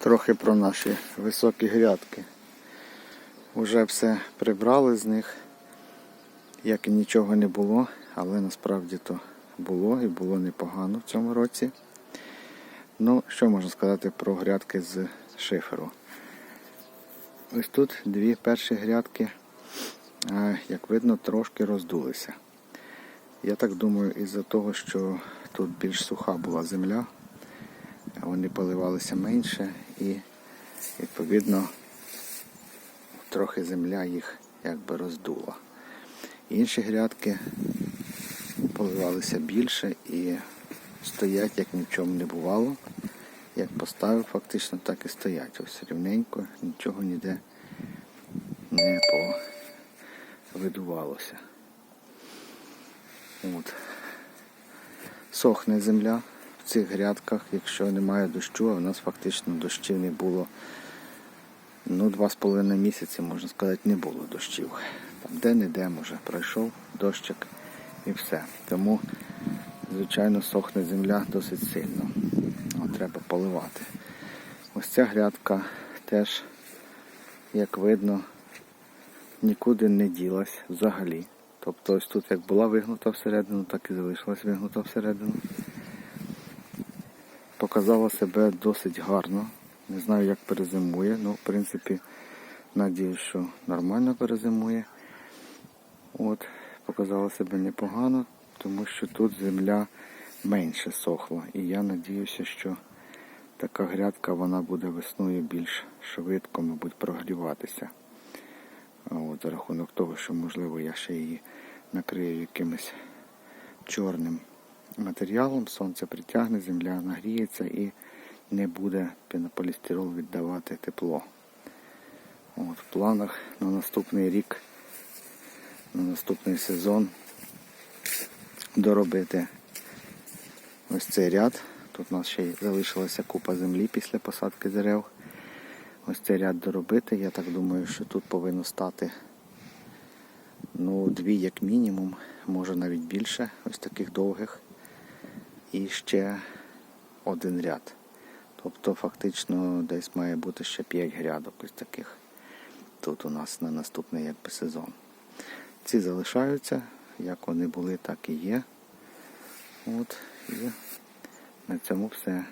Трохи про наші високі грядки. Уже все прибрали з них, як і нічого не було, але насправді то було і було непогано в цьому році. Ну, що можна сказати про грядки з шиферу? Ось тут дві перші грядки, як видно, трошки роздулися. Я так думаю, із-за того, що тут більш суха була земля, вони поливалися менше і відповідно трохи земля їх якби роздула. Інші грядки поливалися більше і стоять, як ні в чому не бувало. Як поставив, фактично так і стоять. Ось рівненько, нічого ніде не повидувалося. От. Сохне земля цих грядках, якщо немає дощу, а в нас фактично дощів не було. Ну, два з половиною місяці, можна сказати, не було дощів. Там де-не-де, може, пройшов дощик і все. Тому, звичайно, сохне земля досить сильно. От, треба поливати. Ось ця грядка теж, як видно, нікуди не ділась взагалі. Тобто ось тут як була вигнута всередину, так і залишилась вигнута всередину. Показала себе досить гарно. Не знаю, як перезимує. Ну, в принципі, надіюсь, що нормально перезимує. От, показала себе непогано, тому що тут земля менше сохла. І я надіюся, що така грядка вона буде весною більш швидко, мабуть, прогріватися. От, за рахунок того, що можливо я ще її накрию якимось чорним матеріалом, сонце притягне, земля нагріється і не буде пінополістирол віддавати тепло. От, в планах на наступний рік, на наступний сезон доробити ось цей ряд. Тут у нас ще й залишилася купа землі після посадки дерев. Ось цей ряд доробити. Я так думаю, що тут повинно стати ну, дві як мінімум, може навіть більше, ось таких довгих. І ще один ряд. Тобто фактично десь має бути ще 5 грядок ось таких. Тут у нас на наступний якби, сезон. Ці залишаються, як вони були, так і є. От, і на цьому все.